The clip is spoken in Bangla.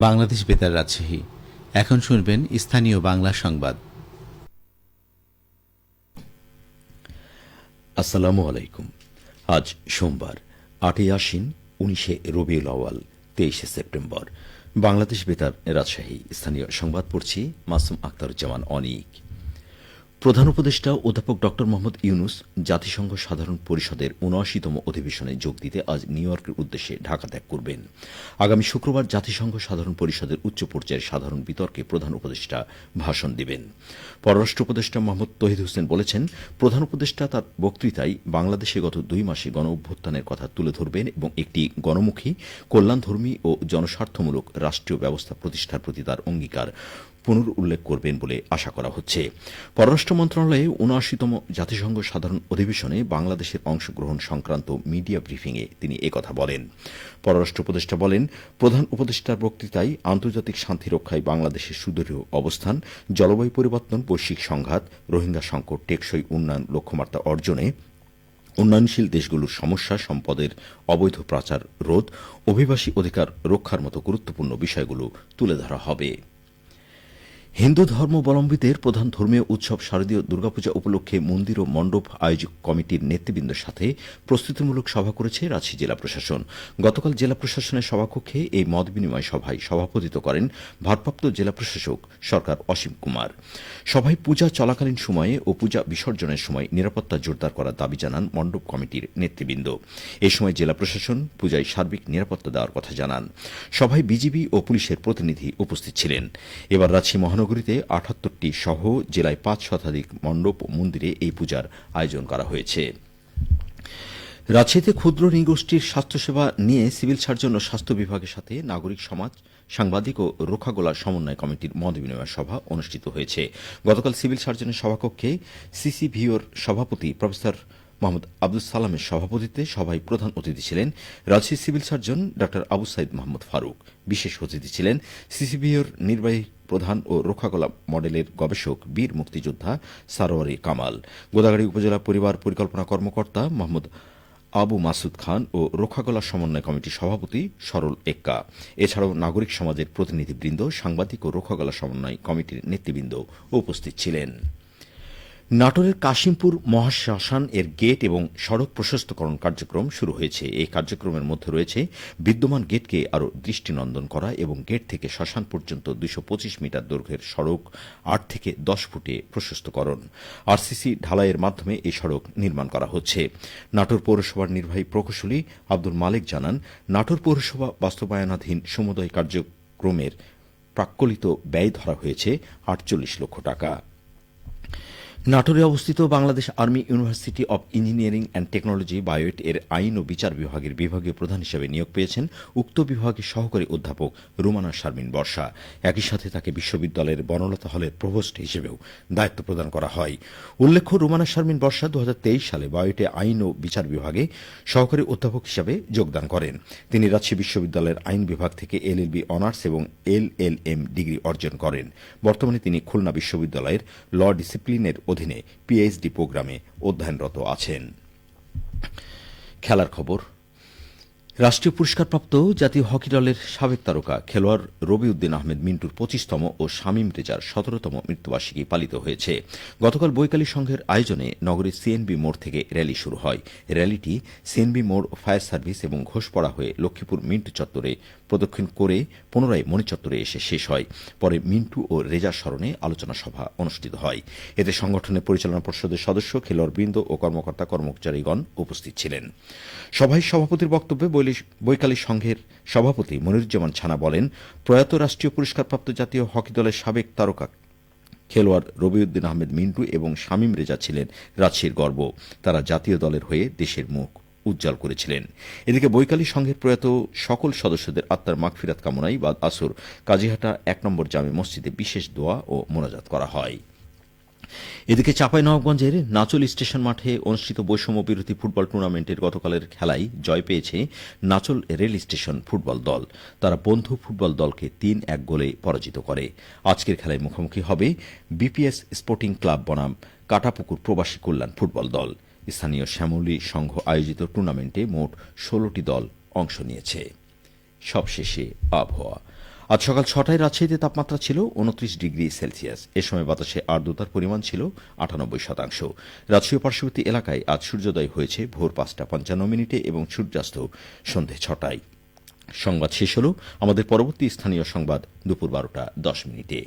বাংলাদেশ বেতার রাজশাহী। এখন শুনবেন স্থানীয় বাংলা সংবাদ। আসসালামু আলাইকুম। আজ সোমবার, আটই আশ্বিন, উনিশে রবিউল আওয়াল তেইশে সেপ্টেম্বর। বাংলাদেশ বেতার রাজশাহী। স্থানীয় সংবাদ পড়ছি মাসুম আক্তারুজ্জামান অনিক। প্রধান উপদেষ্টা অধ্যাপক ড. মোহাম্মদ ইউনুস জাতিসংঘ সাধারণ পরিষদের উনআশিতম অধিবেশনে যোগ দিতে আজ নিউ ইয়র্কের উদ্দেশ্যে ঢাকা ত্যাগ করবেন। আগামী শুক্রবার জাতিসংঘ সাধারণ পরিষদের উচ্চ পর্যায়ের সাধারণ বিতর্কে প্রধান উপদেষ্টা ভাষণ দিবেন। পররাষ্ট্র উপদেষ্টা মোহাম্মদ তহিদ হোসেন বলেছেন, প্রধান উপদেষ্টা তার বক্তৃতায় বাংলাদেশে গত দুই মাসে গণ অভ্যুত্থানের কথা তুলে ধরবেন এবং একটি গণমুখী, কল্যাণধর্মী ও জনস্বার্থমূলক রাষ্ট্রীয় ব্যবস্থা প্রতিষ্ঠার প্রতি তার অঙ্গীকার পুনর উল্লেখ করবেন বলে আশা করা হচ্ছে। পররাষ্ট্র মন্ত্রণালয়ে উনআশিতম জাতিসংঘ সাধারণ অধিবেশনে বাংলাদেশের অংশগ্রহণ সংক্রান্ত মিডিয়া ব্রিফিংয়ে তিনি একথা বলেন। পররাষ্ট্র উপদেষ্টা বলেন, প্রধান উপদেষ্টার বক্তৃতায় আন্তর্জাতিক শান্তি রক্ষায় বাংলাদেশের সুদৃঢ় অবস্থান, জলবায়ু পরিবর্তন, বৈশ্বিক সংঘাত, রোহিঙ্গা সংকট টেকসই উন্নয়ন লক্ষ্যমাত্রা অর্জনে, উন্নয়নশীল দেশগুলোর সমস্যা, সম্পদের অবৈধ পাচার রোধ, অভিবাসী অধিকার রক্ষার মতো গুরুত্বপূর্ণ বিষয়গুলো তুলে ধরা হবে। হিন্দু ধর্মাবলম্বীদের প্রধান ধর্মীয় উৎসব শারদীয় দুর্গাপূজা উপলক্ষে মন্দির ও মণ্ডপ আয়োজক কমিটির নেতৃবৃন্দের সাথে প্রস্তুতিমূলক সভা করেছে রাজশাহী জেলা প্রশাসন। গতকাল জেলা প্রশাসনের সভাকক্ষে এই মত বিনিময় সভায় সভাপতিত্ব করেন ভারপ্রাপ্ত জেলা প্রশাসক সরকার অসীম কুমার। সভায় পূজা চলাকালীন সময়ে ও পূজা বিসর্জনের সময় নিরাপত্তা জোরদার করার দাবি জানান মণ্ডপ কমিটির নেতৃবৃন্দ। এ সময় জেলা প্রশাসন পূজায় সার্বিক নিরাপত্তা দেওয়ার কথা জানান। সভায় বিজিবি ও পুলিশের প্রতিনিধি উপস্থিত ছিলেন। এবার রাজশাহী মহানগরীতে আটাত্তরটি সহ জেলায় পাঁচ শতাধিক মণ্ডপ ও মন্দিরে এই পূজার আয়োজন করা হয়েছে। রাজশাহীতে ক্ষুদ্র নৃগোষ্ঠীর স্বাস্থ্যসেবা নিয়ে সিভিল সার্জন ও স্বাস্থ্য বিভাগের সাথে নাগরিক সমাজ, সাংবাদিক ও রক্ষাগোলা সমন্বয় কমিটির মত বিনিময় সভা অনুষ্ঠিত হয়েছে। গতকাল সিভিল সার্জনের সভাকক্ষে সিসিভিওর সভাপতি প্রফেসর মোহাম্মদ আব্দুল সালামের সভাপতিত্বে সভায় প্রধান অতিথি ছিলেন রাজশাহী সিভিল সার্জন ড আবু সাইদ মোহাম্মদ ফারুক। বিশেষ অতিথি ছিলেন সিসিবিওর নির্বাহী প্রধান ও রক্ষাকলা মডেলের গবেষক, বীর মুক্তিযোদ্ধা সারোয়ারি কামাল, গোদাগাড়ি উপজেলা পরিবার পরিকল্পনা কর্মকর্তা মোহাম্মদ আবু মাসুদ খান ও রক্ষাকলা সমন্বয় কমিটির সভাপতি সরল এক্কা। এছাড়াও নাগরিক সমাজের প্রতিনিধিবৃন্দ, সাংবাদিক ও রক্ষাকলা সমন্বয় কমিটির নেতৃবৃন্দ উপস্থিত ছিলেন। নাটোরের কাশিমপুর মহাশ্মশান এর গেট এবং সড়ক প্রশস্তকরণ কার্যক্রম শুরু হয়েছে। এই কার্যক্রমের মধ্যে রয়েছে বিদ্যমান গেটকে আরও দৃষ্টিনন্দন করা এবং গেট থেকে শ্মশান পর্যন্ত দুশো মিটার দৈর্ঘ্যের সড়ক, আট থেকে দশ ফুটে প্রশস্তকরণ। আরসিসি ঢালাইয়ের মাধ্যমে এই সড়ক নির্মাণ করা হচ্ছে। নাটোর পৌরসভার নির্বাহী প্রকৌশলী আব্দুল মালিক জানান, নাটোর পৌরসভা বাস্তবায়নাধীন সমুদয় কার্যক্রমের প্রাক্কলিত ব্যয় ধরা হয়েছে আটচল্লিশ লক্ষ টাকা। নাটোরে অবস্থিত Bangladesh army university of engineering and technology, বায়োট এর আইন ও বিচার বিভাগের বিভাগীয় প্রধান হিসেবে নিয়োগ পেয়েছেন উক্ত বিভাগের সহকারী অধ্যাপক রুমানা শারমিন বর্ষা। একই সাথে তাকে বিশ্ববিদ্যালয়ের বনলতা হলের প্রভোস্ট হিসেবেও দায়িত্ব প্রদান করা হয়। উল্লেখ্য, রুমানা শারমিন বর্ষা দু হাজার তেইশ সালে বায়োটে আইন ও বিচার বিভাগে সহকারী অধ্যাপক হিসেবে যোগদান করেন। তিনি রাজশাহী বিশ্ববিদ্যালয়ের আইন বিভাগ থেকে এলএলবি অনার্স এবং এলএলএম ডিগ্রি অর্জন করেন। বর্তমানে তিনি খুলনা বিশ্ববিদ্যালয়ের ল ডিসিপ্লিনের অধীনে পিএইচডি প্রোগ্রামে অধ্যয়নরত আছেন। খেলার খবর রাষ্ট্রীয় পুরস্কারপ্রাপ্ত জাতীয় হকি দলের সাবেক তারকা খেলোয়াড় রবিউদ্দিন আহমেদ মিন্টুর পঁচিশতম ও শামীম রেজার সতেরোতম মৃত্যুবার্ষিকী পালিত হয়েছে। গতকাল বৈকালী সংঘের আয়োজনে নগরীর সিএনবি মোড় থেকে র্যালি শুরু হয়। র্যালিটি সিএনবি মোড়, ফায়ার সার্ভিস এবং ঘোষপড়া হয়ে লক্ষ্মীপুর মিন্টু চত্বরে প্রদক্ষিণ করে পুনরায় মণি চত্বরে এসে শেষ হয়। পরে মিন্টু ও রেজার স্মরণে আলোচনা সভা অনুষ্ঠিত হয়। এতে সংগঠনের পরিচালনা পর্ষদের সদস্য, খেলোয়াড়বৃন্দ ও কর্মকর্তা কর্মচারীগণ উপস্থিত ছিলেন। সভায় সভাপতির বক্তব্যে বৈকালী সংঘের সভাপতি মনিরুজ্জামান ছানা বলেন, প্রয়াত রাষ্ট্রীয় পুরস্কারপ্রাপ্ত জাতীয় হকি দলের সাবেক তারকা খেলোয়াড় রবিউদ্দিন আহমেদ মিন্টু এবং শামীম রেজা ছিলেন রাজশাহীর গর্ব। তারা জাতীয় দলের হয়ে দেশের মুখ উজ্জ্বল করেছিলেন। এদিকে বৈকালী সংঘের প্রয়াত সকল সদস্যদের আত্মার মাগফিরাত কামনায় বাদ আসর কাজীহাটা এক নম্বর জামে মসজিদে বিশেষ দোয়া ও মোনাজাত করা হয়। এদিকে চাঁপাইনবাবগঞ্জের নাচল স্টেশন মাঠে অনুষ্ঠিত বৈষম্য বিরোধী ফুটবল টুর্নামেন্টের গতকালের খেলায় জয় পেয়েছে নাচল রেল স্টেশন ফুটবল দল। তারা বন্ধু ফুটবল দলকে তিন এক গোলে পরাজিত করে। আজকের খেলায় মুখোমুখি হবে বিপিএস স্পোর্টিং ক্লাব বনাম কাটাপুকুর প্রবাসী কল্যাণ ফুটবল দল। স্থানীয় শ্যামলী সংঘ আয়োজিত টুর্নামেন্টে মোট ষোলোটি দল অংশ নিয়েছে। সবশেষে আবহাওয়া। আজ সকাল ছটায় রাজশাহীতে তাপমাত্রা ছিল উনত্রিশ ডিগ্রি সেলসিয়াস। এ সময় বাতাসে আর্দ্রতার পরিমাণ ছিল আটানব্বই শতাংশ। রাজশাহী পার্শ্ববর্তী এলাকায় আজ সূর্যোদয় হয়েছে ভোর পাঁচটা পঞ্চান্ন মিনিটে এবং সূর্যাস্ত সন্ধে ছটায়। সংবাদ শেষ হল আমাদের পরবর্তী স্থানীয় সংবাদ দুপুর বারোটা দশ মিনিটে।